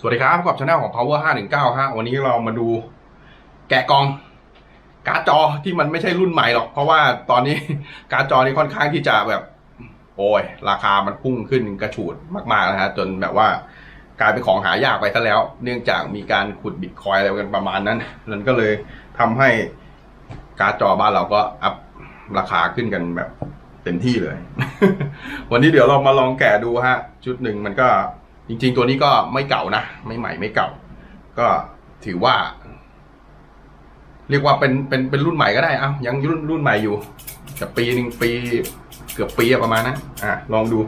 สวัสดีครับพบกับช anel ของ power 519ฮะวันนี้เรามาดูแกะกอง การ์ดจอที่มันไม่ใช่รุ่นใหม่หรอก เพราะว่าตอนนี้การ์ดจอนี่ค่อนข้างที่จะแบบ โอ้ย ราคามันพุ่งขึ้นกระฉูดมากๆนะฮะจนแบบว่ากลายเป็นของหายากไปซะแล้ว เนื่องจากมีการขุดบิตคอยอะไรกันประมาณนั้นนั่นก็เลยทำให้การ์ดจอบ้านเราก็อัพราคาขึ้นกันแบบเต็มที่เลย วันนี้เดี๋ยวเรามาลองแกะดูฮะ ชุดหนึ่งมันก็ จริงๆ ตัวนี้ก็ไม่เก่านะ ไม่ใหม่ไม่เก่า ก็ถือว่า เรียกว่าเป็นเป็นเป็นรุ่นใหม่ก็ได้เอ้ายังรุ่นรุ่นใหม่อยู่แต่ปีหนึ่งปีเกือบปีประมาณนะอะลองดู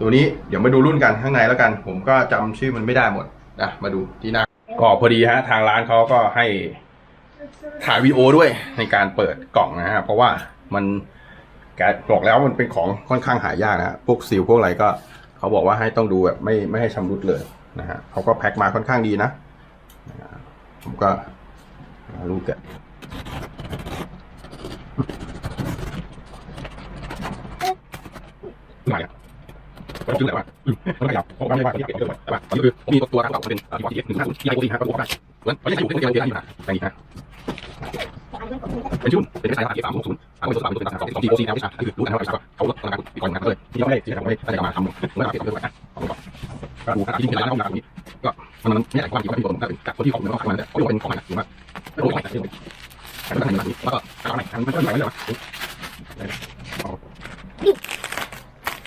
ตัวนี้เดี๋ยวมาดูรุ่นกันข้างในแล้วกัน ผมก็จำชื่อมันไม่ได้หมดนะมาดูที่หน้าก็พอดีฮะ ทางร้านเขาก็ให้ถ่ายวีโอด้วยในการเปิดกล่องนะฮะเพราะว่ามันแกบอกแล้วมันเป็นของค่อนข้างหายากนะฮะพวกซีลพวกอะไรก็ เขาบอกว่าให้ต้องดูแบบไม่ไม่ให้ชำรุดเลยนะฮะเขาก็แพ็คมาค่อนข้างดีนะ ผมก็มาลูกแกะใหม่อะมันคืออะไรวะมันไม่ยาวผมก็ไม่ว่าที่เก็บเยอะแต่ว่าคือผมมีตัวทางเก่าเป็นที่ว่าที่เอฟหนึ่งห้าศูนย์ที่ไอโอดีฮะก็บอกได้เหมือนเขาจะอยู่ที่เดียวเดียวที่มาแต่นี้ฮะ เป็นชุดเป็นไม่ใช่ที่สามหกศูนย์สามตัวสามตัวเป็นสามสองที่โอซีแล้วที่ชาคือรู้นะครับว่าเขาลดราคาปีก่อนกันเลยที่เขาไม่ได้ที่เขาไม่ได้ตั้งใจมาทำแล้วเก็บเยอะกว่านะก็ดูที่เป็นร้านห้องน้ำนี้ก็มันมันไม่ใช่ความจริงว่าที่ผมเป็นกับคนที่เขาเป็นของมันเขาเป็นของมันหรือว่าไม่รู้ของมันแต่ก็ทำแบบนี้แล้วก็ทำอะไรมันก็ไม่ไหวเลยวะ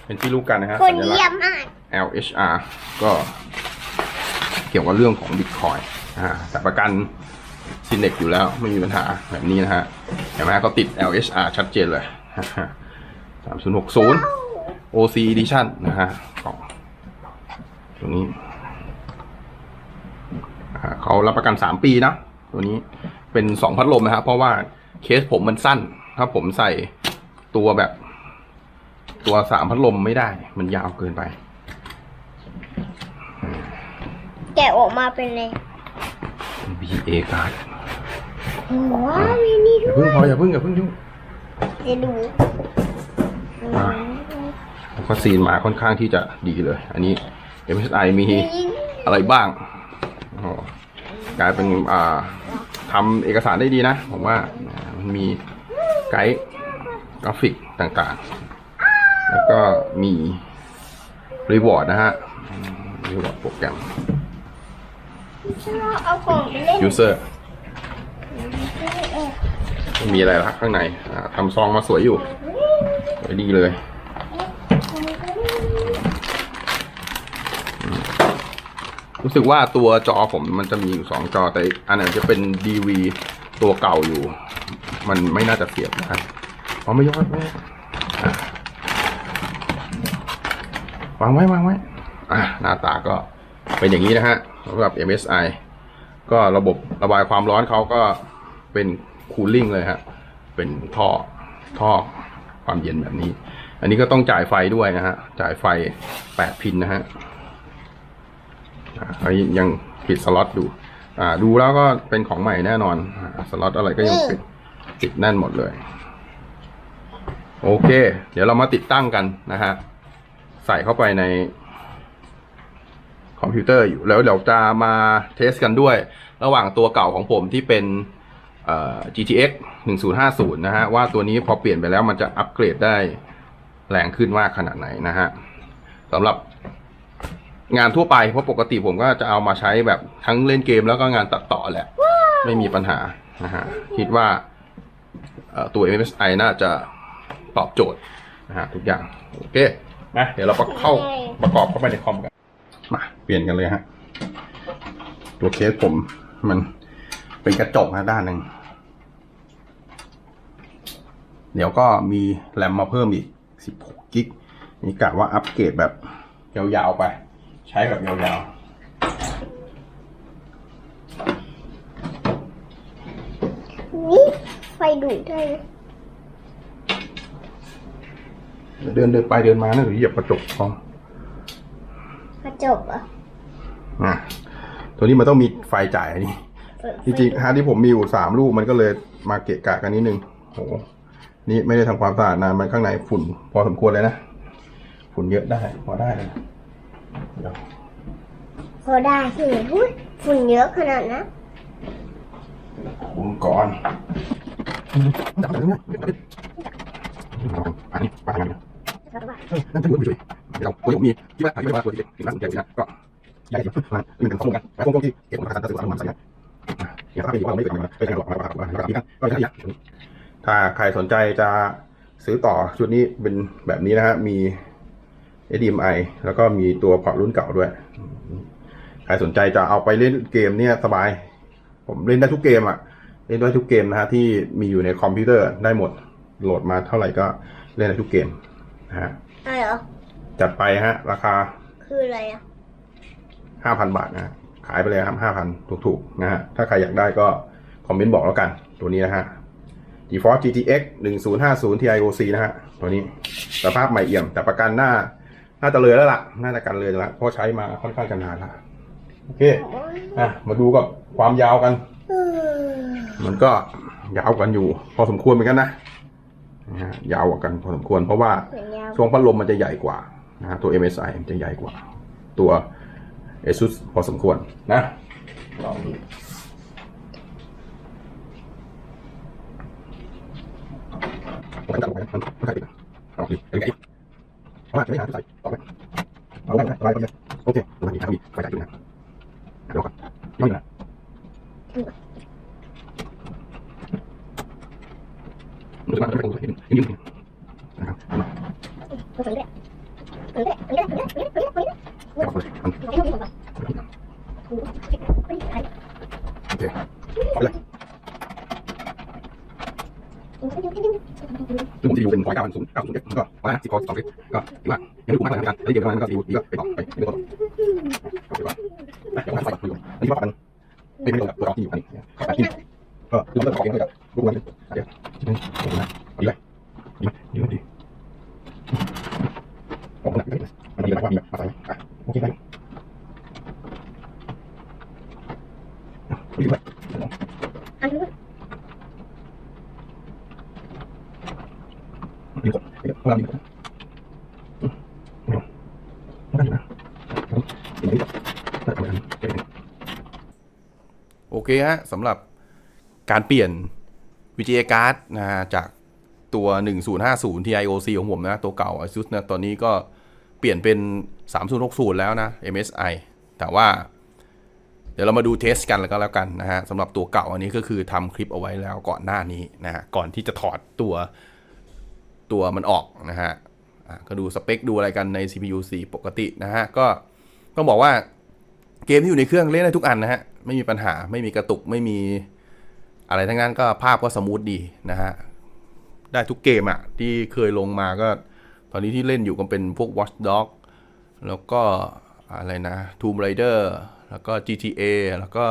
เป็นที่รู้กันนะฮะคนสัญลักษณ์เยี่ยมมาก LHR ก็เกี่ยวกับเรื่องของ Bitcoin อ่าแต่ประกัน ซินเน็กอยู่แล้วไม่มีปัญหาแบบนี้นะฮะเห็นไหมเขาติด LHR ชัดเจนเลย 3060 OC Edition นะฮะของตัวนี้อ่าเขารับประกัน 3 ปีนะ ตัวนี้เป็น 2 พัดลมนะครับ เพราะว่าเคสผมมันสั้น ถ้าผมใส่ตัวแบบ ตัวสามพัดลมไม่ได้ มันยาวเกินไป แกะออกมาเป็นเลย BA card ว้าวมีนี่อย่าด้เพิ่วงยพออย่าเพิ่งอย่าเพิ่งยุ่งจะดูอ่าก็ซีนมาค่อนข้างที่จะดีเลย อันนี้ MSI มีอะไรบ้างโอ้กลายเป็นอ่าทำเอกสารได้ดีนะ ผมว่ามันมีไกด์กราฟิกต่างๆ แล้วก็มีรีวอร์ดนะฮะรีวอร์ดโปรแกรมเอาของไปเล่น user มีอะไรละข้างในทำซองมาสวยอยู่สวยดีเลยรู้สึกว่าตัวจอผมมันจะมีอยู่สองจอแต่อันนั้นจะเป็น DV ตัวเก่าอยู่ มันไม่น่าจะเสียบได้เพราะไม่ยอดไม่วางไว้วางไว้อะหน้าตาก็เป็นอย่างนี้นะฮะสำหรับ MSI ก็ระบบระบายความร้อนเขาก็ เป็นคูลิ่งเลยฮะเป็นท่อท่อความเย็นแบบนี้ อันนี้ก็ต้องจ่ายไฟด้วยนะฮะ จ่ายไฟแปดพินนะฮะอ่าอันนี้ยังปิดสล็อตดูอ่าดูแล้วก็เป็นของใหม่แน่นอนอ่าสล็อตอะไรก็ยังปิดปิดแน่นหมดเลย โอเค เดี๋ยวเรามาติดตั้งกันนะฮะ ใส่เข้าไปในคอมพิวเตอร์อยู่แล้วเดี๋ยวจะมาเทสกันด้วย ระหว่างตัวเก่าของผมที่เป็นเอ่อ GTX 1050 นะฮะว่าตัวนี้พอเปลี่ยนไปแล้วมันจะอัปเกรดได้แรงขึ้นมากขนาดไหนนะฮะสำหรับงานทั่วไปเพราะปกติผมก็จะเอามาใช้แบบทั้งเล่นเกมแล้วก็งานตัดต่อแหละ ไม่มีปัญหานะฮะคิดว่าเอ่อตัว MSI น่าจะตอบโจทย์นะฮะทุกอย่าง โอเคนะเดี๋ยวเราเข้าประกอบเข้าไปในคอมกัน มาเปลี่ยนกันเลยฮะ ตัวเคสผมมันเป็นกระจกนะด้านหนึ่ง เดี๋ยวก็มีแรมมาเพิ่มอีก 16กิกนี่กะว่าอัปเกรดแบบยาวๆไป ใช้แบบยาวนี่ไฟดูดได้เลยๆเดินเดินไปเดินมานะหรือเหยียบกระจกพอกระจกเหรอะอะตัวนี้มันต้องมีไฟจ่ายอันนี้จริงๆฮาร์ดที่ผมมีอยู่สามลูกมันก็เลยมาเกะกะกันนิดนึงโห นี่ไม่ได้ทำความสะอาดนานมันข้างในฝุ่น พอสมควรเลยนะ ฝุ่นเยอะได้ พอได้เลยเดี๋ยวไพอได้ใช่ไหมหุ้ยฝุ่นเยอะขนาดนะอุปกรณ์จับไปเรื่อยอันนี้ไปทางนี้นั่นจะรู้อยู่เราตัวนี้มีที่ว่าที่ว่าตัวที่ที่น่าสนใจนะก็ใหญ่ที่มันเป็นกันข้อมูลกันแต่ข้อมูลที่เก็บมาจากการสื่อสารมันใส่อย่างถ้าเป็นว่าเราไม่เคยทำมาเคยทำหรอกมาว่าว่าเราทำกันก็ใช่ยัง ถ้าใครสนใจจะซื้อต่อชุดนี้เป็นแบบนี้นะฮะมี HDMI แล้วก็มีตัวพอร์ตรุ่นเก่าด้วย ใครสนใจจะเอาไปเล่นเกมเนี่ยสบาย ผมเล่นได้ทุกเกมอะเล่นได้ทุกเกมนะฮะที่มีอยู่ในคอมพิวเตอร์ได้หมด โหลดมาเท่าไหร่ก็เล่นได้ทุกเกมนะฮะอะไรเหรอ จัดไปฮะ ราคา คืออะไรอะห้าพันบาทนะฮะขายไปเลยครับห้าพันถูกๆนะฮะ ถ้าใครอยากได้ก็คอมเมนต์บอกแล้วกัน ตัวนี้นะฮะ GeForce GTX 1050 TIOC นะฮะ ตัวนี้สภาพใหม่เอี่ยม แต่ประกันหน้า น่าจะเลยแล้วล่ะ น่าจะกันเลยแล้วเพราะใช้มาค่อนข้างจะนานละโอเคอะมาดูกับความยาวกันเออมันก็ยาวกันอยู่ พอสมควรเหมือนกันนะนะฮะยาวกว่ากันพอสมควร เพราะว่าเหมือนยาวช่วงพัดลมมันจะใหญ่กว่านะฮะตัว MSI มันจะใหญ่กว่า ตัว ASUS พอสมควรนะลองดูเอาไปจับไป มันไม่ใช่ปิดนะเอาดิเป็นไงเอามาจะไม่หาที่ใส่ต่อไปเอาได้ไหมสบายไปเลยโอเคดูมันดีครับดีไฟจ่ายอยู่นะเดี๋ยวก่อนไม่นะมันจะมาจะไม่ตรงเลยนิดนึงนะครับ ตัวนี้แหละตัวนี้แหละตัวนี้แหละตัวนี้แหละตัวนี้แหละตัวนี้แหละ เดี๋ยวก่อนมัน ตัวนี้แหละตัวนี้แหละ โอเคเอาเลยซึ่งผมจะอยู่เป็นร้อยเก้าพันศูนย์เก้าศูนย์เจ็ดก็ร้อยห้า สิบคอสองสิบก็ถือว่ายังไม่ถูกมากเลยนะครับแล้วเดี๋ยวประมาณนั้นก็ดีดีก็ไปต่อไปไม่ต้องก็ถือว่าเดี๋ยวผมไปก่อนอันนี้ว่ากันไม่ไม่ตรงกับตัวที่อยู่อันนี้ก็ที่ก็คือมันต้องขอเองด้วยกับรูปมันเดี๋ยวดีไหมดีไหมดีไหมดีผมหนักเลยมันดีไหมว่าดีไหมอะไรอะโอเคได้ดีไหม อันนี้ ดีกว่าเดี๋ยวเราดีกว่าไม่ได้นะโอ เคฮะสำหรับการเปลี่ยน VGA card นะฮะจากตัว 1050 TIOC ของผมนะ ตัวเก่า ASUS นะตอนนี้ก็เปลี่ยนเป็น 3060 แล้วนะ MSI แต่ว่า เดี๋ยวเรามาดูเทสกันแล้วก็แล้วกันนะฮะสำหรับตัวเก่าอันนี้ก็คือทำคลิปเอาไว้แล้วก่อนหน้านี้นะฮะก่อนที่จะถอดตัวตัวมันออกนะฮะะก็ดูสเปคดูอะไรกันใน CPU 4 ปกตินะฮะก็ต้องบอกว่าเกมที่อยู่ในเครื่องเล่นได้ทุกอันนะฮะ ไม่มีปัญหา ไม่มีกระตุกไม่มีอะไรทั้งนั้นก็ภาพก็สมูทดีนะฮะ ได้ทุกเกมอะที่เคยลงมาก็ ตอนนี้ที่เล่นอยู่ก็เป็นพวก Watch Dog แล้วก็อะไรนะ Tomb Raider แล้วก็ GTA แล้วก็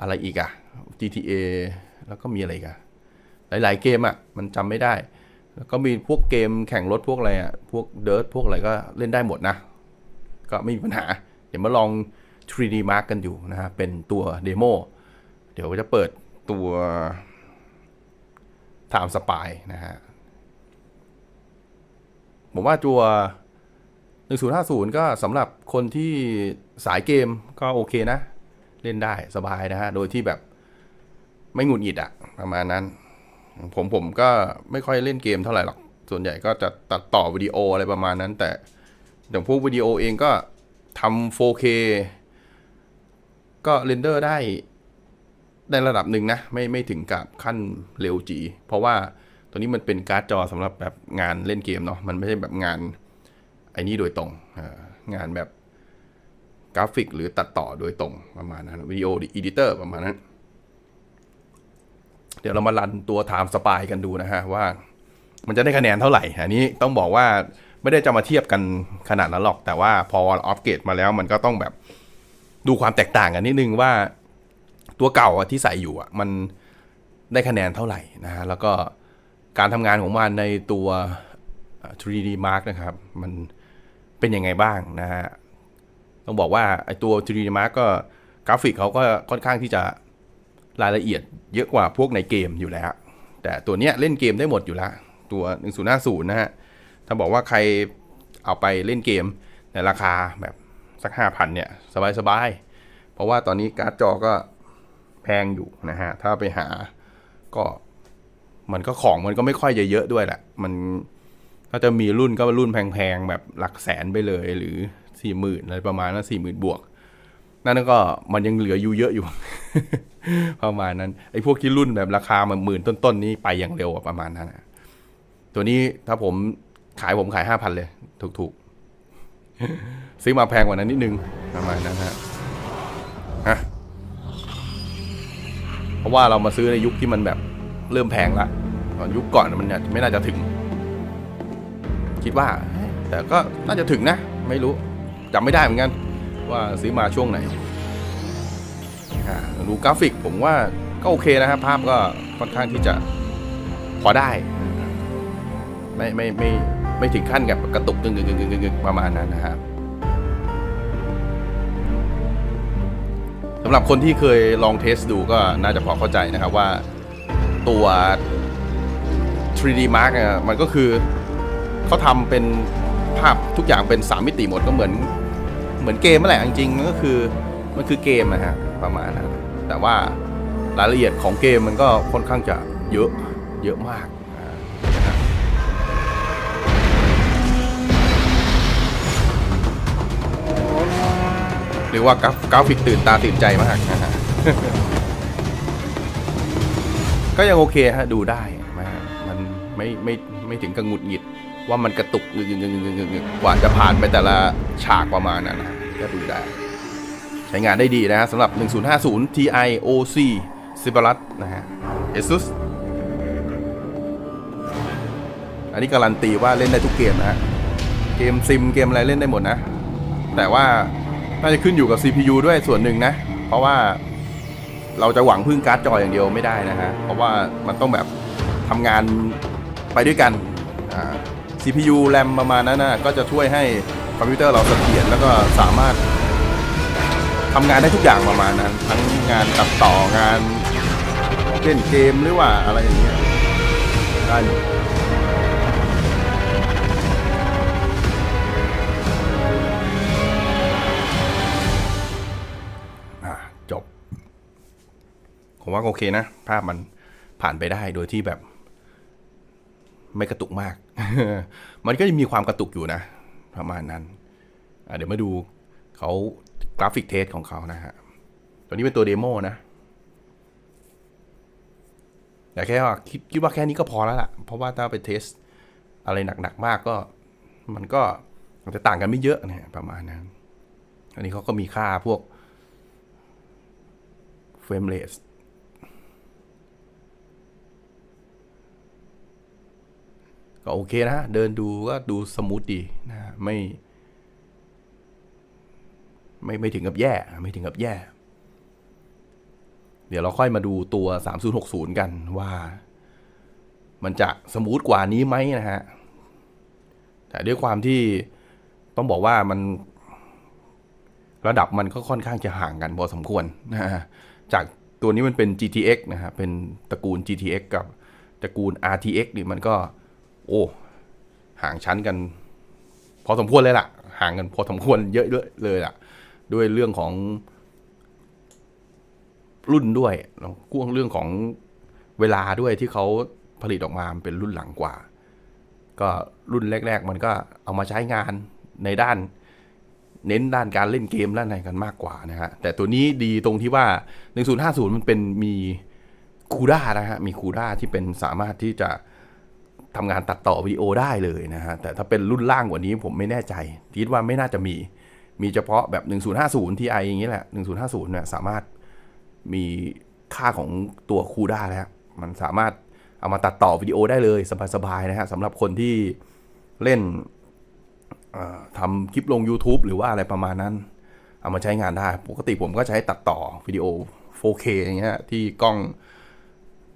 อะไรอีกอะ GTA แล้วก็มีอะไรอีกอะหลาย ๆ เกมอะมันจำไม่ได้ แล้วก็มีพวกเกมแข่งรถพวกอะไรอะพวกเดิร์ทพวกอะไรก็เล่นได้หมดนะ ก็ไม่มีปัญหา เดี๋ยวมาลอง 3D Mark กันอยู่นะฮะเป็นตัวเดโมเดี๋ยวจะเปิดตัว Time Spy นะฮะผมว่าตัว 1050 ก็สำหรับคนที่สายเกมก็โอเคนะ เล่นได้สบายนะฮะ โดยที่แบบไม่หงุดหงิดอะประมาณนั้น ผมผมก็ไม่ค่อยเล่นเกมเท่าไหร่หรอก ส่วนใหญ่ก็จะตัดต่อวิดีโออะไรประมาณนั้น แต่อย่างพวกวิดีโอเองก็ทำ 4K ก็เรนเดอร์ได้ในระดับหนึ่งนะ ไม่ไม่ถึงกับขั้นเร็วจี เพราะว่าตัวนี้มันเป็นการ์ดจอสำหรับแบบงานเล่นเกมเนาะมันไม่ใช่แบบงานไอ้นี่โดยตรงงานแบบกราฟิกหรือตัดต่อโดยตรงประมาณนั้นวิดีโออีดิเตอร์ประมาณนั้น เดี๋ยวเรามารันตัว Time Spy กันดูนะฮะ ว่ามันจะได้คะแนนเท่าไหร่ อันนี้ต้องบอกว่าไม่ได้จะมาเทียบกันขนาดนั้นหรอก แต่ว่าพอออฟเกรดมาแล้วมันก็ต้องแบบ ดูความแตกต่างกันนิดนึงว่าตัวเก่าที่ใส่อยู่อะมันได้คะแนนเท่าไหร่นะฮะแล้วก็การทำงานของมันในตัว 3D Mark นะครับ มันเป็นยังไงบ้างนะฮะต้องบอกว่าไอตัว 3D Mark ก็กราฟิกเขาก็ค่อนข้างที่จะรายละเอียดเยอะกว่าพวกในเกมอยู่แล้ว แต่ตัวเนี้ยเล่นเกมได้หมดอยู่แล้ว ตัว 1050 นะฮะ ถ้าบอกว่าใครเอาไปเล่นเกมในราคาแบบ สักห้าพันเนี่ยสบายสบายๆ เพราะว่าตอนนี้การ์ดจอก็แพงอยู่นะฮะ ถ้าไปหาก็มันก็ของมันก็ไม่ค่อยจะเยอะด้วยแหละ มันถ้าจะมีรุ่นก็รุ่นแพงๆ แบบหลักแสนไปเลยหรือสี่หมื่นอะไรประมาณนั้นสี่หมื่นบวก นั่นก็มันยังเหลืออยู่เยอะอยู่ ประมาณนั้นไอ้พวกที่รุ่นแบบราคามันหมื่นต้นๆนี้ไปอย่างเร็วประมาณนั้นตัวนี้ถ้าผมขายผมขายห้าพันเลย ถูกๆ ซื้อมาแพงกว่านั้นนิดนึงประมาณนั้นฮะฮะเพราะว่าเรามาซื้อในยุคที่มันแบบเริ่มแพงละตอนยุคก่อนมันเนี่ยไม่น่าจะถึง คิดว่า แต่ก็น่าจะถึงนะ ไม่รู้จำไม่ได้เหมือนกัน ว่าซื้อมาช่วงไหนดูกราฟิกผมว่าก็โอเคนะครับ ภาพก็ค่อนข้างที่จะพอได้ ไม่ไม่ไม่ไม่ถึงขั้นกับกระตุกกึ่งกึ่งกึ่งกึ่งกึ่งประมาณนั้นนะครับ สำหรับคนที่เคยลองเทสดูก็น่าจะพอเข้าใจนะครับว่าตัว 3D Mark อะมันก็คือเขาทำเป็นภาพทุกอย่างเป็น 3 มิติหมดก็เหมือนเหมือนเกมนั่นแหละจริงๆมันก็คือมันคือเกมนะฮะประมาณนั้นแต่ว่ารายละเอียดของเกมมันก็ค่อนข้างจะเยอะเยอะมาก เรียกว่ากราฟิกตื่นตาตื่นใจมากนะฮะก็ยังโอเคฮะดูได้นะฮะมันไม่ไม่ไม่ถึงกับหงุดหงิด ว่ามันกระตุกงึกงึกงึกงึกงึกงึกว่าจะผ่านไปแต่ละฉากประมาณนั้นก็ดูได้ ใช้งานได้ดีนะฮะสำหรับ 1050 Ti OC s i b e r u s นะฮะ ASUS อันนี้การันตีว่าเล่นได้ทุกเกมนะฮะ เกมซิมเกมอะไรเล่นได้หมดนะ แต่ว่า น่าจะขึ้นอยู่กับ CPU ด้วยส่วนหนึ่งนะ เพราะว่าเราจะหวังพึ่งการ์ดจออย่างเดียวไม่ได้นะฮะ เพราะว่ามันต้องแบบทำงานไปด้วยกัน CPU แรมประมาณนั้นนะก็จะช่วยให้คอมพิวเตอร์เราเสถียรแล้วก็สามารถทำงานได้ทุกอย่างประมาณนั้น ทั้งงานตัดต่องานเล่นเกมหรือว่าอะไรอย่างเงี้ยได้ ว่าโอเคนะ ภาพมันผ่านไปได้โดยที่แบบ ไม่กระตุกมาก มันก็ยังมีความกระตุกอยู่นะ ประมาณนั้น เดี๋ยวมาดูเขากราฟิกเทสของเขานะฮะ ตัวนี้เป็นตัวเดโมนะ แต่แค่ว่าคิดคิดว่าแค่นี้ก็พอแล้วล่ะ เพราะว่าถ้าไปเทสอะไรหนัก ๆ มากก็ มันก็จจะต่างกันไม่เยอะนะประมาณนั้น อันนี้เขาก็มีค่าพวกเฟรมเรท ก็โอเคนะ เดินดูก็ดูสมูทดีนะไม่ไม่ไม่ถึงกับแย่ไม่ถึงกับแย่ เดี๋ยวเราค่อยมาดูตัว 3060 กันว่า มันจะสมูทกว่านี้ไหมนะฮะ แต่ด้วยความที่ต้องบอกว่ามันระดับมันก็ค่อนข้างจะห่างกันพอสมควรนะฮะจากตัวนี้มันเป็น GTX นะฮะเป็นตระกูล GTX กับตระกูล RTX นี่มันก็ โอ้ห่างชั้นกัน พอสมควรเลยล่ะ ห่างกันพอสมควรเยอะเลยเลยล่ะ ด้วยเรื่องของรุ่นด้วยแล้วก็เรื่องของเวลาด้วยที่เขาผลิตออกมาเป็นรุ่นหลังกว่า ก็รุ่นแรก ๆ มันก็เอามาใช้งานในด้าน เน้นด้านการเล่นเกมด้านไหนกันมากกว่านะฮะ แต่ตัวนี้ดีตรงที่ว่า 1050 มันเป็นมีคูด้านะฮะ มีคูด้าที่เป็นสามารถที่จะ ทำงานตัดต่อวิดีโอได้เลยนะฮะ แต่ถ้าเป็นรุ่นล่างกว่านี้ผมไม่แน่ใจคิดว่าไม่น่าจะมี มีเฉพาะแบบ 1050 Ti อย่างนี้แหละ 1050เนี่ยสามารถมีค่าของตัวคูด้าแล้ว มันสามารถเอามาตัดต่อวิดีโอได้เลย สบายๆนะฮะสำหรับคนที่เล่นทำคลิปลง YouTube หรือว่าอะไรประมาณนั้น เอามาใช้งานได้ ปกติผมก็ใช้ตัดต่อวิดีโอ 4K อย่างเงี้ยที่กล้อง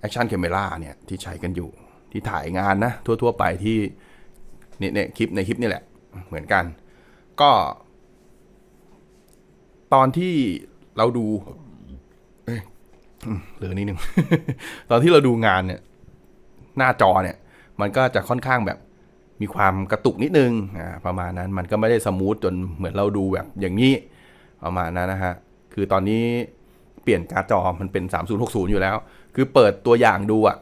Action Camera เนี่ยที่ใช้กันอยู่ ที่ถ่ายงานนะทั่ว ๆ ไปที่เนี่ยเนี่ยคลิปในคลิปนี่แหละ เหมือนกัน ก็ ตอนที่เราดูเหลือนิดนึง ตอนที่เราดูงานเนี่ย หน้าจอเนี่ย มันก็จะค่อนข้างแบบมีความกระตุกนิดนึงอ่าประมาณนั้นมันก็ไม่ได้สมูทจนเหมือนเราดูแบบอย่างนี้ประมาณนั้นนะฮะ คือตอนนี้เปลี่ยนการ์ดจอมันเป็น 3060 อยู่แล้ว คือเปิดตัวอย่างดูอะ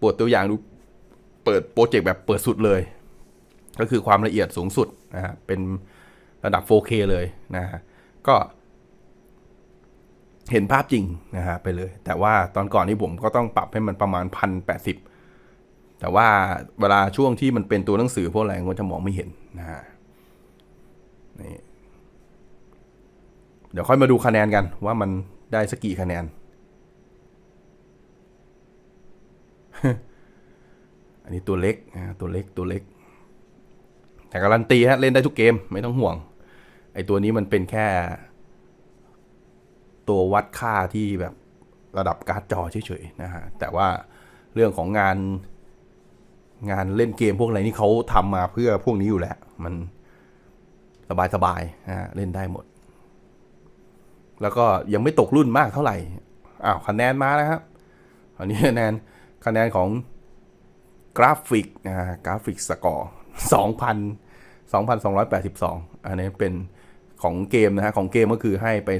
เปิดตัวอย่างดู เปิดโปรเจกต์แบบเปิดสุดเลย ก็คือความละเอียดสูงสุดนะฮะเป็นระดับ 4K เลยนะฮะก็เห็นภาพจริงนะฮะไปเลย แต่ว่าตอนก่อนนี้ผมก็ต้องปรับให้มันประมาณพันแปดสิบแต่ว่าเวลาช่วงที่มันเป็นตัวหนังสือพวกอะไรมันจะมองไม่เห็นนะฮะนี่เดี๋ยวค่อยมาดูคะแนนกันว่ามันได้สักกี่คะแนน นนี้ตัวเล็กนะตัวเล็กตัวเล็ก แต่การันตีฮะเล่นได้ทุกเกมไม่ต้องห่วง ไอตัวนี้มันเป็นแค่ ตัววัดค่าที่แบบระดับการ์ดจอเฉยๆนะฮะแต่ว่าเรื่องของงานงานเล่นเกมพวกอะไรนี่เขาทำมาเพื่อพวกนี้อยู่แล้ว มันสบายๆนะฮะเล่นได้หมด แล้วก็ยังไม่ตกรุ่นมากเท่าไหร่อ้าวคะแนนมาแล้วครับอันนี้คะแนนคะแนนของ กราฟิกนะฮะกราฟิกสกอร์สองพันสองพันสองร้อยแปดสิบสองอันนี้เป็นของเกมนะฮะ ของเกมก็คือให้ไป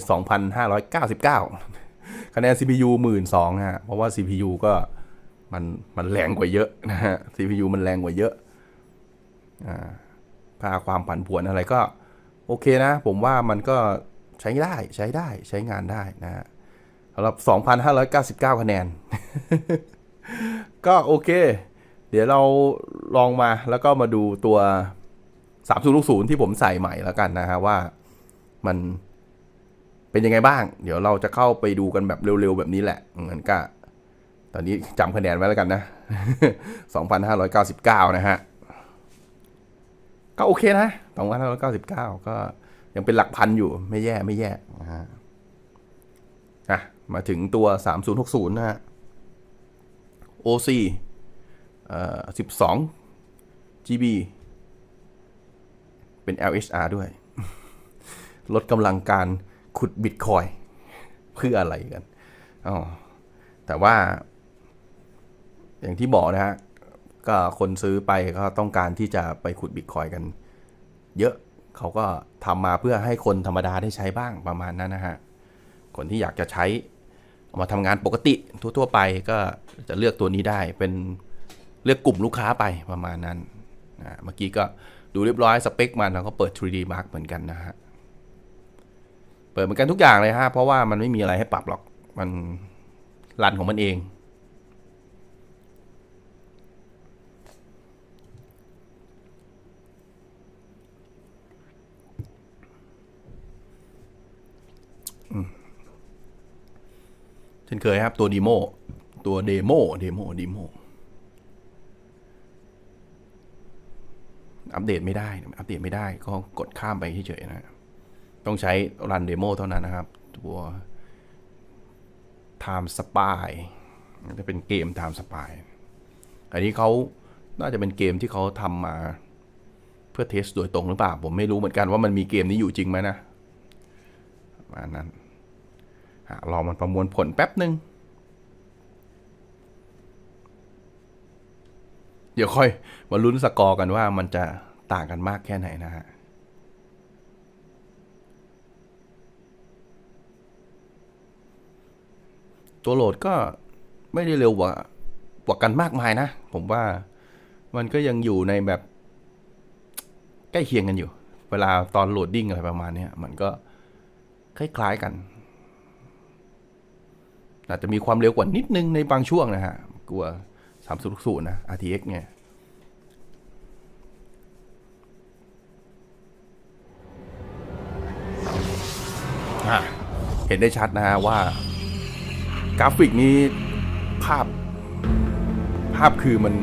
2,599 คะแนน CPU 1 2 0 0 0ฮะ เพราะว่า CPU ก็มันมันแรงกว่าเยอะนะฮะ CPU มันแรงกว่าเยอะอ่าค่าความผันผวนอะไรก็ โอเคนะ ผมว่ามันก็ใช้ได้ใช้ได้ใช้งานได้นะฮะสำหรับ 2,599 คะแนน ก็โอเค เดี๋ยวเราลองมาแล้วก็มาดูตัว3060ที่ผมใส่ใหม่แล้วกันนะฮะว่ามันเป็นยังไงบ้าง เดี๋ยวเราจะเข้าไปดูกันแบบเร็วๆ แบบนี้แหละงั้นก็ ตอนนี้จำคะแนนไว้แล้วกันนะ 2,599 นะฮะ ก็โอเคนะ 2,599 ก็ยังเป็นหลักพันอยู่ไม่แย่ไม่แย่นะฮะอะมาถึงตัว 3060 นะฮะ OC เอ่อ12 GB เป็น LHR ด้วย ลดกำลังการขุดบิตคอยเพื่ออะไรกันอ๋อแต่ว่า อย่างที่บอกนะฮะ ก็คนซื้อไปก็ต้องการที่จะไปขุดบิตคอยกัน เยอะเขาก็ทำมาเพื่อให้คนธรรมดาได้ใช้บ้างประมาณนั้นนะฮะ คนที่อยากจะใช้มาทำงานปกติทั่วๆไปก็จะเลือกตัวนี้ได้เป็น เลือกกลุ่มลูกค้าไปประมาณนั้นนะเมื่อกี้ก็ดูเรียบร้อยสเปคมันแล้วก็เปิด 3D Mark เหมือนกันนะฮะ เปิดเหมือนกันทุกอย่างเลยฮะ เพราะว่ามันไม่มีอะไรให้ปรับหรอก มันรันของมันเอง เช่นเคยครับตัวดีโมตัวเดโมเดโมเดโม อัปเดตไม่ได้ อัปเดตไม่ได้ก็กดข้ามไปเฉยๆนะ ต้องใช้รันเดโมเท่านั้นนะครับ ตัว Time Spy จะเป็นเกม Time Spy อันนี้เขาน่าจะเป็นเกมที่เขาทำมาเพื่อเทสโดยตรงหรือเปล่า ผมไม่รู้เหมือนกันว่ามันมีเกมนี้อยู่จริงไหมนะประมาณนั้นอะรอมันประมวลผลแป๊บหนึ่ง ดี๋ยวค่อยมาลุ้นสกอร์กันว่ามันจะต่างกันมากแค่ไหนนะฮะตัวโหลดก็ไม่ได้เร็วกว่ากว่ากันมากมายนะ ผมว่ามันก็ยังอยู่ในแบบ ใกล้เคียงกันอยู่ เวลาตอนโหลดดิ้งอะไรประมาณเนี้ยมันก็คล้ายๆกันอาจจะมีความเร็วกว่านิดนึงในบางช่วงนะฮะกลัว 360นะ RTX เนี่ยอะเห็นได้ชัดนะฮะว่า กราฟิกนี้ภาพ ภาพคือมัน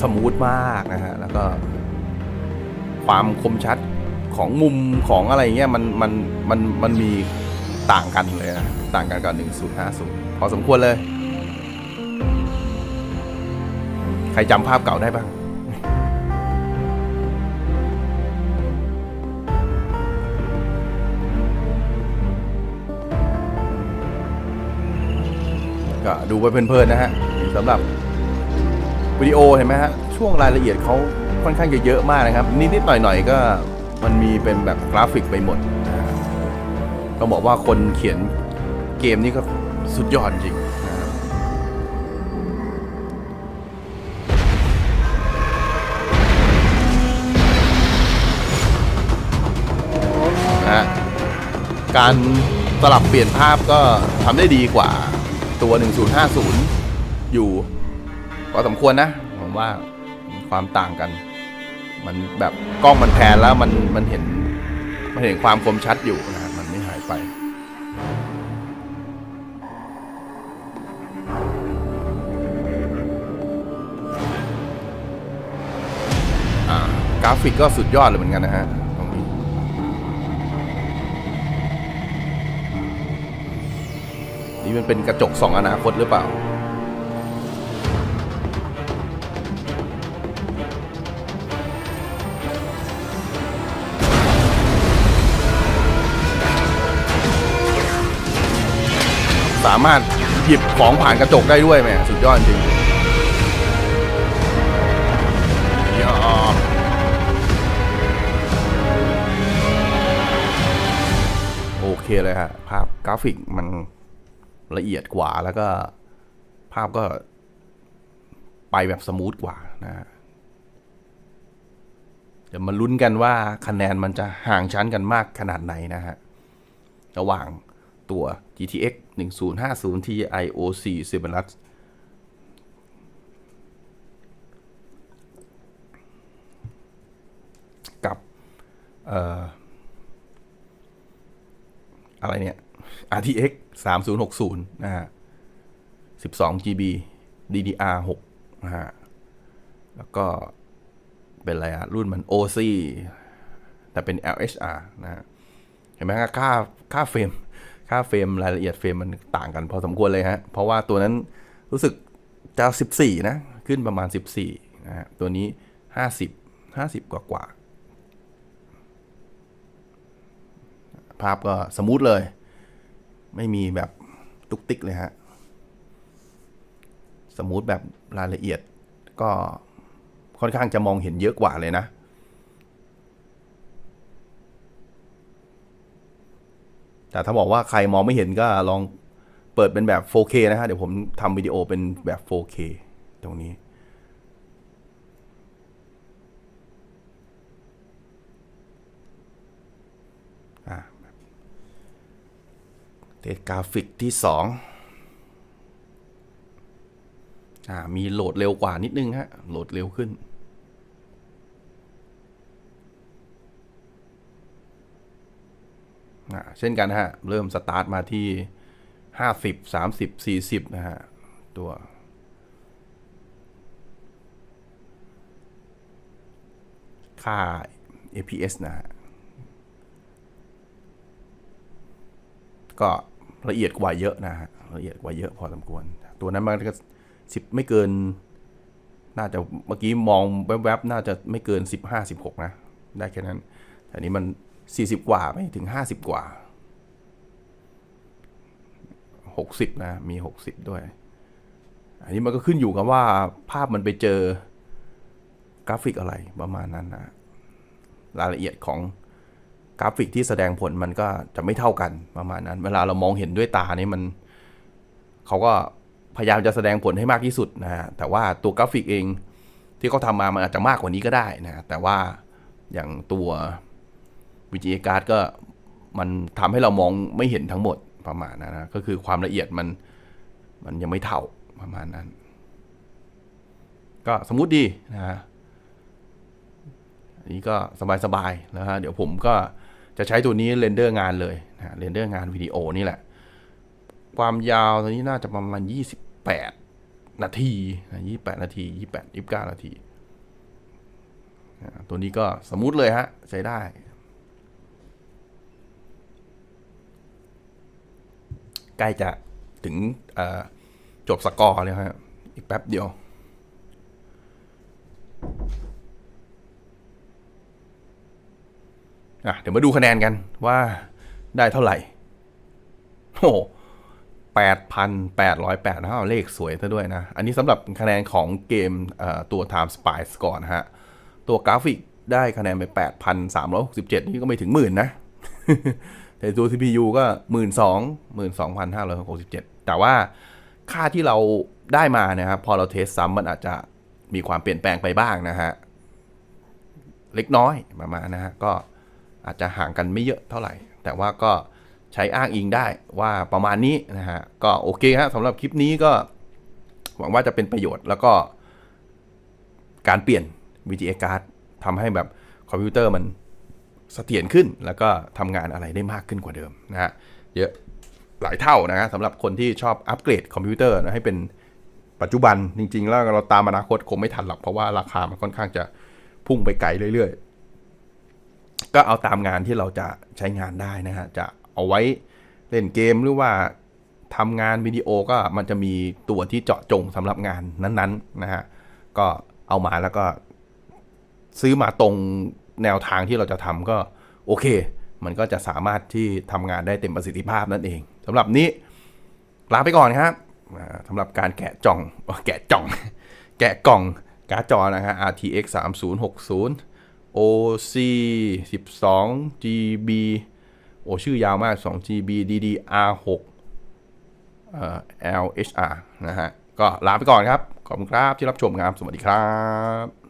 สมูทมากนะฮะ แล้วก็ ความคมชัดของมุมของอะไรเงี้ยมันมันมันมันมีต่างกันเลยนะ ต่างกันกับ 1050 พอสมควรเลย ใครจำภาพเก่าได้บ้าง ก็ดูไปเพลินๆนะฮะสำหรับวิดีโอเห็นไหมฮะ ช่วงรายละเอียดเขาค่อนข้างจะเยอะมากนะครับ นิดๆหน่อยๆก็มันมีเป็นแบบกราฟิกไปหมดต้องบอกว่าคนเขียนเกมนี่ก็สุดยอดจริง การสลับเปลี่ยนภาพก็ทำได้ดีกว่าตัว 1050 อยู่พอสมควรนะ ผมว่าความต่างกัน มันแบบกล้องมันแพนแล้วมันมันเห็นมันเห็นความคมชัดอยู่นะมันไม่หายไปกราฟิกก็สุดยอดเลยเหมือนกันนะฮะตรง นี่มันเป็นกระจกสองอนาคตหรือเปล่า สามารถหยิบของผ่านกระจกได้ด้วยแหมสุดยอดจริงโอเคเลยฮะภาพกราฟิกมัน ละเอียดกว่าแล้วก็ภาพก็ไปแบบสมูทกว่านะฮะเดี๋ยวมาลุ้นกันว่าคะแนนมันจะห่างชั้นกันมากขนาดไหนนะฮะ ระหว่างตัว GTX 1050 Ti OC 7 Plus กับ เอ่อ อะไรเนี่ย RTX 3060 นะฮะ 12 GB DDR6 นะฮะ แล้วก็เป็นอะไรอะรุ่นมัน OC แต่เป็น LHR นะฮะ เห็นไหมครับค่าค่าเฟรม ค่าเฟรมรายละเอียดเฟรมมันต่างกันพอสมควรเลยฮะ เพราะว่าตัวนั้นรู้สึกจะ 14 นะ ขึ้นประมาณ 14 นะฮะ ตัวนี้ 50 50 กว่ากว่าภาพก็สมูทเลย ไม่มีแบบตุกติกเลยฮะ สมูทแบบรายละเอียดก็ค่อนข้างจะมองเห็นเยอะกว่าเลยนะ แต่ถ้าบอกว่าใครมองไม่เห็นก็ลองเปิดเป็นแบบ 4K นะฮะ เดี๋ยวผมทำวิดีโอเป็นแบบ 4K ตรงนี้ เทสกราฟิกที่สองอ่ามีโหลดเร็วกว่านิดนึงฮะ โหลดเร็วขึ้น อ่าเช่นกันฮะ เริ่มสตาร์ทมาที่ห้าสิบสามสิบสี่สิบนะฮะ ตัว ค่า APS นะฮะ ก็ ละเอียดกว่าเยอะนะฮะละเอียดกว่าเยอะพอสมควร ตัวนั้นมันก็สิบไม่เกิน น่าจะเมื่อกี้มองแวบๆน่าจะไม่เกินสิบห้าสิบหกนะ ได้แค่นั้นแต่นี้มันสี่สิบกว่าไม่ถึงห้าสิบกว่าหกสิบนะ มีหกสิบด้วย อันนี้มันก็ขึ้นอยู่กับว่าภาพมันไปเจอกราฟิกอะไรประมาณนั้นนะรายละเอียดของ กราฟิกที่แสดงผลมันก็จะไม่เท่ากันประมาณนั้น เวลาเรามองเห็นด้วยตานี่มันเขาก็พยายามจะแสดงผลให้มากที่สุดนะฮะแต่ว่าตัวกราฟิกเองที่เขาทำมามันอาจจะมากกว่านี้ก็ได้นะแต่ว่าอย่างตัว VGA card ก็มันทำให้เรามองไม่เห็นทั้งหมดประมาณนั้นนะก็คือความละเอียดมันมันยังไม่เท่าประมาณนั้น ก็สมมุติดีนะฮะอันนี้ก็สบายๆนะฮะเดี๋ยวผมก็ จะใช้ตัวนี้เรนเดอร์งานเลยนะเรนเดอร์งานวิดีโอนี่แหละ ความยาวตัวนี้น่าจะประมาณ 28 นาทีนะ28 นาที 28 29 นาทีอ่าตัวนี้ก็สมูทเลยฮะ ใช้ได้ ใกล้จะถึงจบสกอร์เลยฮะ อีกแป๊บเดียว อะเดี๋ยวมาดูคะแนนกันว่าได้เท่าไหร่ โอ้โห8,808นะครับเลขสวยซะด้วยนะ อันนี้สำหรับคะแนนของเกมตัว Time Spy Score นะฮะ ตัวกราฟิกได้คะแนนไป 8,367 นี่ก็ไม่ถึงหมื่นนะ แต่ตัว CPU ก็ 12,000 12,567 แต่ว่าค่าที่เราได้มานะครับ พอเราเทสซ้ำมันอาจจะมีความเปลี่ยนแปลงไปบ้างนะฮะ เล็กน้อยประมาณนะฮะ ก็ อาจจะห่างกันไม่เยอะเท่าไหร่ แต่ว่าก็ใช้อ้างอิงได้ว่าประมาณนี้นะฮะ ก็โอเคฮะสำหรับคลิปนี้ก็ หวังว่าจะเป็นประโยชน์แล้วก็ การเปลี่ยน VGA card ทำให้แบบคอมพิวเตอร์มันเสถียรขึ้น แล้วก็ทำงานอะไรได้มากขึ้นกว่าเดิมนะฮะเยอะหลายเท่านะฮะสำหรับคนที่ชอบอัปเกรดคอมพิวเตอร์นะให้เป็นปัจจุบันจริง ๆ แล้วเราตามอนาคตคงไม่ทันหรอกเพราะว่าราคามันค่อนข้างจะพุ่งไปไกลเรื่อยๆ ก็เอาตามงานที่เราจะใช้งานได้นะฮะ จะเอาไว้เล่นเกมหรือว่าทำงานวิดีโอก็มันจะมีตัวที่เจาะจงสำหรับงานนั้นๆนะฮะ ก็เอามาแล้วก็ซื้อมาตรงแนวทางที่เราจะทำก็โอเค มันก็จะสามารถที่ทำงานได้เต็มประสิทธิภาพนั่นเองสำหรับนี้ลาไปก่อนครับสำหรับการแกะจ่อง แกะจ่อง แกะกล่องการ์ดจอนะฮะ RTX 3060 OC 12 GB โอชื่อยาวมาก 2 GB DDR6 เอ่อ LHR นะฮะ ก็ลาไปก่อนครับ ขอบคุณครับที่รับชมครับ สวัสดีครับ